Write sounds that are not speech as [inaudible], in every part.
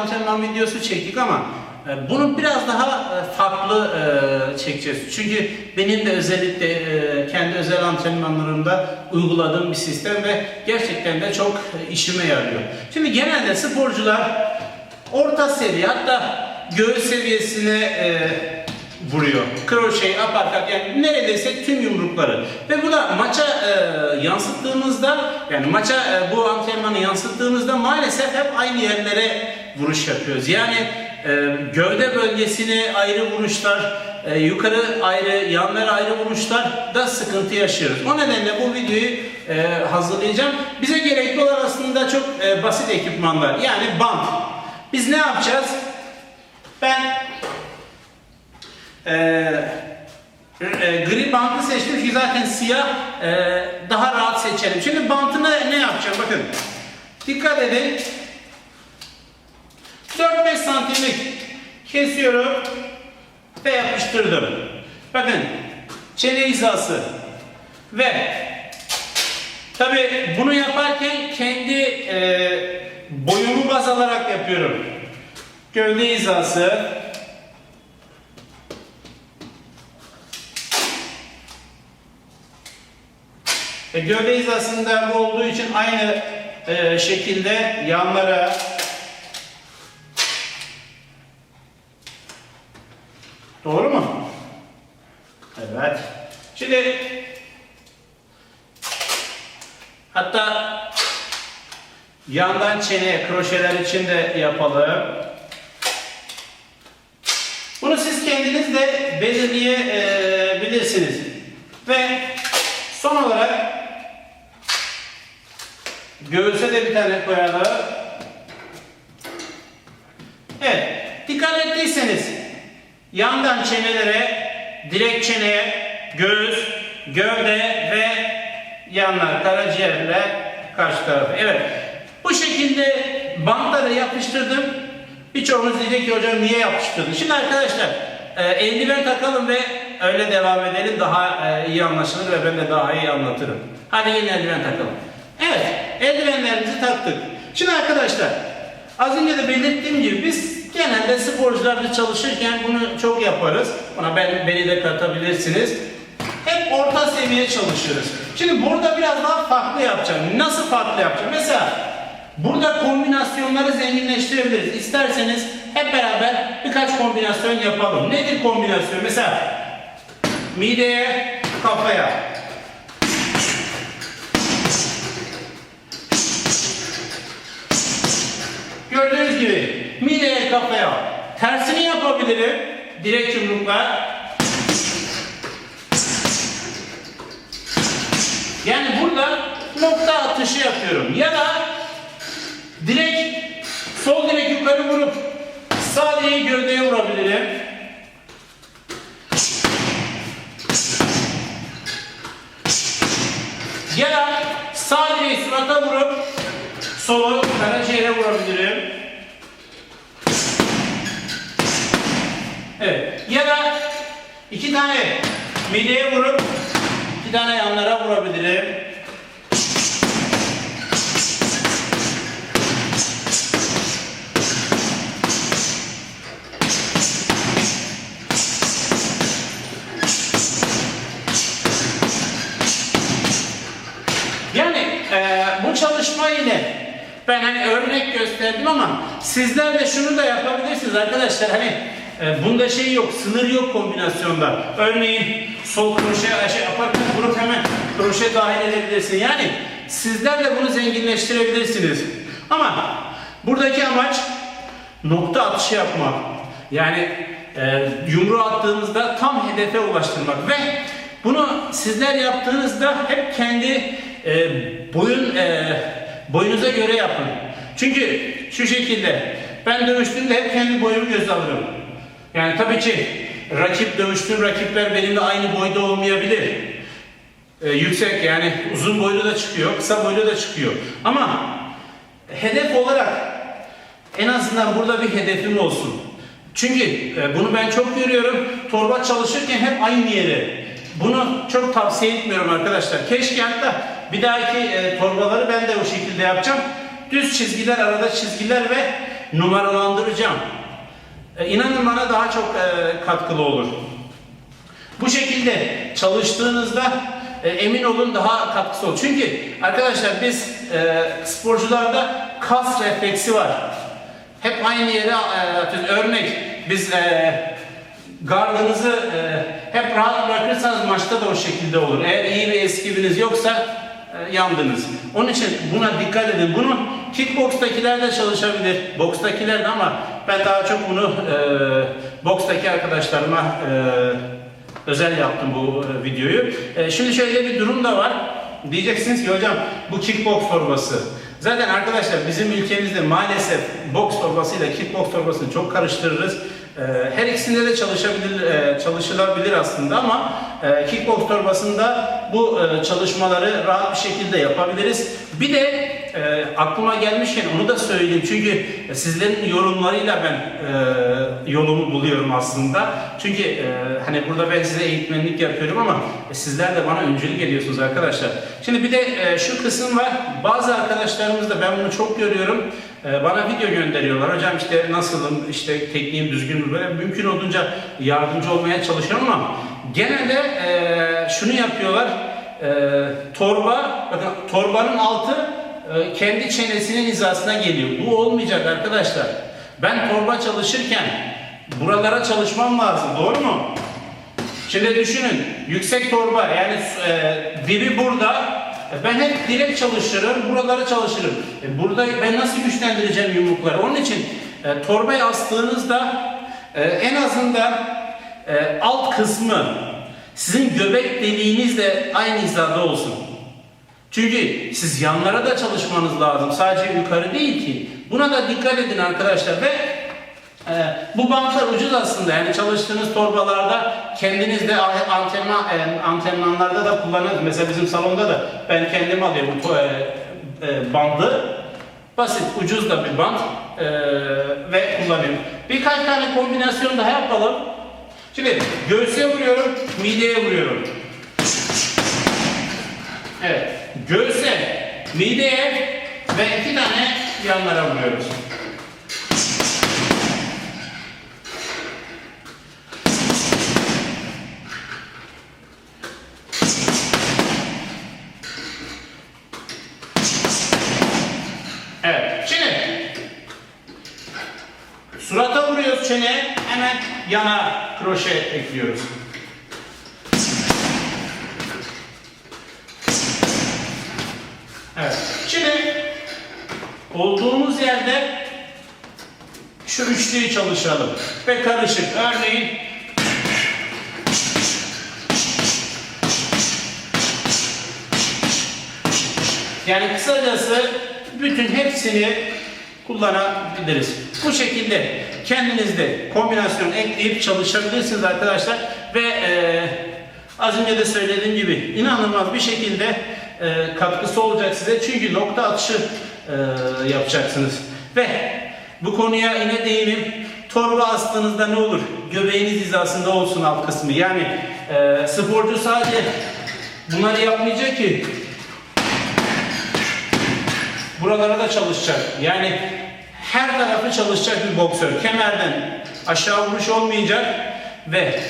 antrenman videosu çektik ama e, bunu biraz daha e, farklı e, çekeceğiz. Çünkü benim de özellikle kendi özel antrenmanlarımda uyguladığım bir sistem ve gerçekten de çok işime yarıyor. Şimdi genelde sporcular orta seviye hatta göğüs seviyesine vuruyor. Kroşe, aparkat yani neredeyse tüm yumrukları. Ve yansıttığımızda yani maça e, bu antrenmanı yansıttığımızda maalesef hep aynı yerlere vuruş yapıyoruz. Yani e, gövde bölgesine ayrı vuruşlar, e, yukarı ayrı, yanlara ayrı vuruşlar da sıkıntı yaşıyoruz. O nedenle bu videoyu hazırlayacağım. Bize gerekli olan aslında çok basit ekipmanlar. Yani bant. Biz ne yapacağız? Ben e, e, gri bantı seçtim ki zaten siyah e, daha rahat seçelim. Şimdi bantına ne yapacağım? Bakın. Dikkat edin. 4-5 santimlik kesiyorum ve yapıştırdım. Bakın çene hizası ve tabi bunu yaparken kendi e, boyumu baz alarak yapıyorum. Gövde hizası E, gövde hizasında bu olduğu için aynı e, şekilde yanlara Doğru mu? Evet. Şimdi hatta yandan çeneye kroşeler için de yapalım. Bunu siz kendiniz de belirleyebilirsiniz. Ve son olarak göğüse de bir tane koyalım. Evet. Dikkat ettiyseniz yandan çenelere, direkt çeneye, göğüs, gövde ve yanlar, karaciğerle karşı tarafı. Evet. Bu şekilde bantları yapıştırdım. Birçoğunuz diyecek ki hocam niye yapıştırdın? Şimdi arkadaşlar e, eldiven takalım ve öyle devam edelim. Daha e, iyi anlaşılır ve ben de daha iyi anlatırım. Hadi gelin eldiven takalım. Eldivenlerimizi taktık. Şimdi arkadaşlar, az önce de belirttiğim gibi biz genelde sporcularda çalışırken bunu çok yaparız. Buna ben, beni de katabilirsiniz. Hep orta seviye çalışıyoruz. Şimdi burada biraz daha farklı yapacağım. Nasıl farklı yapacağım? Mesela burada kombinasyonları zenginleştirebiliriz. İsterseniz hep beraber birkaç kombinasyon yapalım. Nedir kombinasyon? Mesela mideye, kafaya. Gördüğünüz gibi mideye kafaya tersini yapabilirim. Direkt yumrukla. Yani burada nokta atışı yapıyorum. Ya da direkt sol direk yukarı vurup sağ direği gövdeye vurabilirim. Ya da sağ direği surata vurup solu karaciğere vurabilirim. Evet. Ya da iki tane mideye vurup iki tane yanlara vurabilirim. Yani e, bu çalışma ile ben hani örnek gösterdim ama sizler de şunu da yapabilirsiniz arkadaşlar. Hani e, bunda şey yok, sınır yok kombinasyonda. Örneğin sol kroşe, şey, aparkat vurup hemen kroşe dahil edebilirsin. Yani sizler de bunu zenginleştirebilirsiniz. Ama buradaki amaç nokta atışı yapmak. Yani e, yumruğu attığınızda tam hedefe ulaştırmak ve bunu sizler yaptığınızda hep kendi e, boyun e, boyunuza göre yapın. Çünkü şu şekilde ben dövüştüğümde hep kendi boyumu göz alırım. Yani tabii ki rakip dövüştüğüm rakipler benimle aynı boyda olmayabilir. E, yüksek yani uzun boylu da çıkıyor, kısa boylu da çıkıyor. Ama hedef olarak en azından burada bir hedefim olsun. Çünkü e, bunu ben çok görüyorum. Torba çalışırken hep aynı yere. Bunu çok tavsiye etmiyorum arkadaşlar. Keşke hatta bir dahaki e, torbaları ben de o şekilde yapacağım. düz çizgiler, arada çizgiler ve numaralandıracağım. E, inanın bana daha çok e, katkılı olur. Bu şekilde çalıştığınızda e, emin olun daha katkısı olur. Çünkü arkadaşlar biz e, sporcularda kas refleksi var. Hep aynı yere e. Örnek biz gardınızı hep rahat bırakırsanız maçta da o şekilde olur. Eğer iyi bir eskiviniz yoksa yandınız. Onun için buna dikkat edin. Bunu kickbokstakiler de çalışabilir. Bokstakiler de ama ben daha çok bunu e, bokstaki arkadaşlarıma e, özel yaptım bu e, videoyu. E, şimdi şöyle bir durum da var. Diyeceksiniz ki hocam bu kickbox torbası. Zaten arkadaşlar bizim ülkemizde maalesef boks torbasıyla kickbox torbasını çok karıştırırız. E, her ikisinde de çalışabilir, e, çalışılabilir aslında ama kickbox torbasında bu çalışmaları rahat bir şekilde yapabiliriz. Bir de e, aklıma gelmişken onu da söyleyeyim çünkü sizlerin yorumlarıyla ben e, yolumu buluyorum aslında. Çünkü e, hani burada ben size eğitmenlik yapıyorum ama e, sizler de bana öncülük ediyorsunuz arkadaşlar. Şimdi bir de e, şu kısım var. Bazı arkadaşlarımız da ben bunu çok görüyorum. E, bana video gönderiyorlar. Hocam işte nasılım, işte tekniğim düzgün mü böyle mümkün olduğunca yardımcı olmaya çalışıyorum ama genelde e, şunu yapıyorlar. E, torba, bakın torbanın altı kendi çenesinin hizasına geliyor. Bu olmayacak arkadaşlar. Ben torba çalışırken buralara çalışmam lazım. Doğru mu? Şimdi düşünün. Yüksek torba yani e, dibi burada. E, Ben hep direkt çalışırım. Buralara çalışırım. E, burada ben nasıl güçlendireceğim yumrukları? Onun için e, torbayı astığınızda e, en azından e, alt kısmı sizin göbek deliğinizle aynı hizada olsun. Çünkü siz yanlara da çalışmanız lazım. Sadece yukarı değil ki. Buna da dikkat edin arkadaşlar ve e, bu bantlar ucuz aslında. Yani çalıştığınız torbalarda kendiniz de antrenman, e, antrenmanlarda da kullanırsınız. Mesela bizim salonda da ben kendim alıyorum bu e, e, bandı. Basit, ucuz da bir bant e, ve kullanıyorum. Birkaç tane kombinasyon daha yapalım. Şimdi göğüse vuruyorum, mideye vuruyorum. Evet. Göğse, mideye ve iki tane yanlara vuruyoruz. Evet. Şimdi surata vuruyoruz çeneye. Hemen yana kroşe ekliyoruz. Evet. Şimdi olduğumuz yerde şu üçlüyü çalışalım ve karışık. Örneğin yani kısacası bütün hepsini kullanabiliriz. Bu şekilde kendiniz de kombinasyon ekleyip çalışabilirsiniz arkadaşlar ve e, az önce de söylediğim gibi inanılmaz bir şekilde e, katkısı olacak size çünkü nokta atışı e, yapacaksınız. Ve bu konuya yine değineyim torba astığınızda ne olur? Göbeğiniz hizasında olsun alt kısmı. Yani e, sporcu sadece bunları yapmayacak ki. Buralara da çalışacak. Yani her tarafı çalışacak bir boksör. Kemerden aşağı vuruş olmayacak ve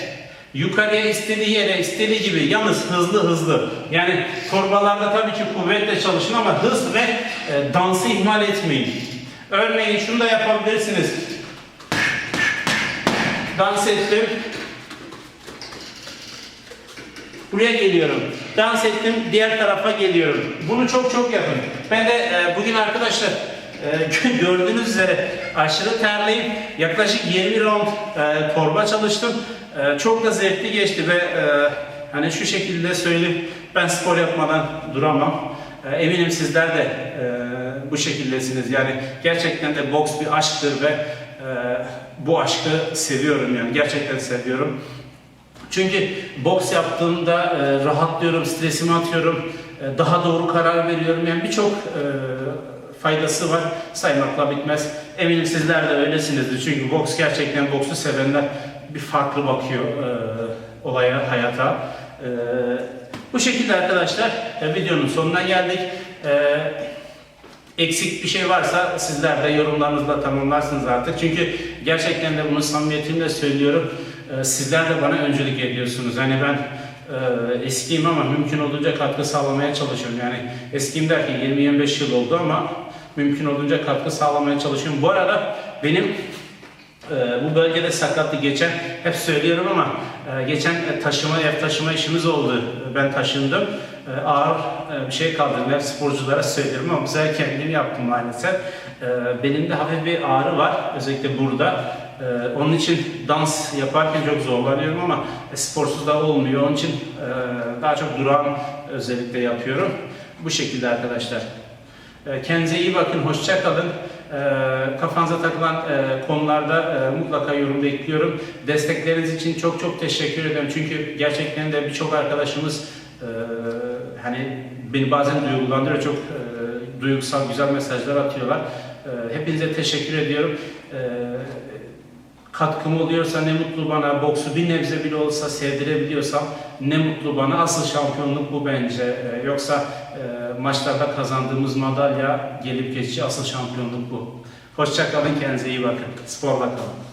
yukarıya istediği yere istediği gibi yalnız hızlı hızlı. Yani torbalarda tabii ki kuvvetle çalışın ama hız ve e, dansı ihmal etmeyin. Örneğin şunu da yapabilirsiniz. Dans ettim. Buraya geliyorum. Dans ettim, diğer tarafa geliyorum. Bunu çok çok yapın. Ben de e, bugün arkadaşlar e, [laughs] gördüğünüz üzere aşırı terliyim. Yaklaşık 20 round e, torba çalıştım. E, çok da zevkli geçti ve e, hani şu şekilde söyleyeyim. Ben spor yapmadan duramam. E, eminim sizler de e, bu şekildesiniz. Yani gerçekten de boks bir aşktır ve e, bu aşkı seviyorum yani. Gerçekten seviyorum. Çünkü boks yaptığımda e, rahatlıyorum, stresimi atıyorum, e, daha doğru karar veriyorum. Yani birçok e, faydası var. Saymakla bitmez. Eminim sizler de öylesinizdir. Çünkü boks gerçekten boksu sevenler bir farklı bakıyor e, olaya, hayata. E, bu şekilde arkadaşlar e, videonun sonuna geldik. E, eksik bir şey varsa sizler de yorumlarınızla tamamlarsınız artık. Çünkü gerçekten de bunu samimiyetimle söylüyorum. Ee, Sizler de bana öncülük ediyorsunuz. Hani ben e, eskiyim ama mümkün olduğunca katkı sağlamaya çalışıyorum. Yani eskiyim derken 20-25 yıl oldu ama mümkün olduğunca katkı sağlamaya çalışıyorum. Bu arada benim e, bu bölgede sakatlı geçen hep söylüyorum ama e, geçen taşıma ev taşıma işimiz oldu. Ben taşındım. E, ağır e, bir şey kaldırdım. Hep sporculara söylüyorum ama sefer kendim yaptım maalesef. E, belimde hafif bir ağrı var. Özellikle burada. Onun için dans yaparken çok zorlanıyorum ama sporsuz da olmuyor. Onun için daha çok duran özellikle yapıyorum. Bu şekilde arkadaşlar. E, Kendinize iyi bakın, hoşça kalın. E, Kafanıza takılan e, konularda mutlaka yorum bekliyorum. Destekleriniz için çok çok teşekkür ederim. Çünkü gerçekten de birçok arkadaşımız hani beni bazen duygulandırıyor. Çok duygusal, güzel mesajlar atıyorlar. Hepinize teşekkür ediyorum. E, katkım oluyorsa ne mutlu bana. Boksu bir nebze bile olsa sevdirebiliyorsam ne mutlu bana. Asıl şampiyonluk bu bence. Ee, yoksa e, maçlarda kazandığımız madalya gelip geçici asıl şampiyonluk bu. Hoşça kalın kendinize iyi bakın. Sporla kalın.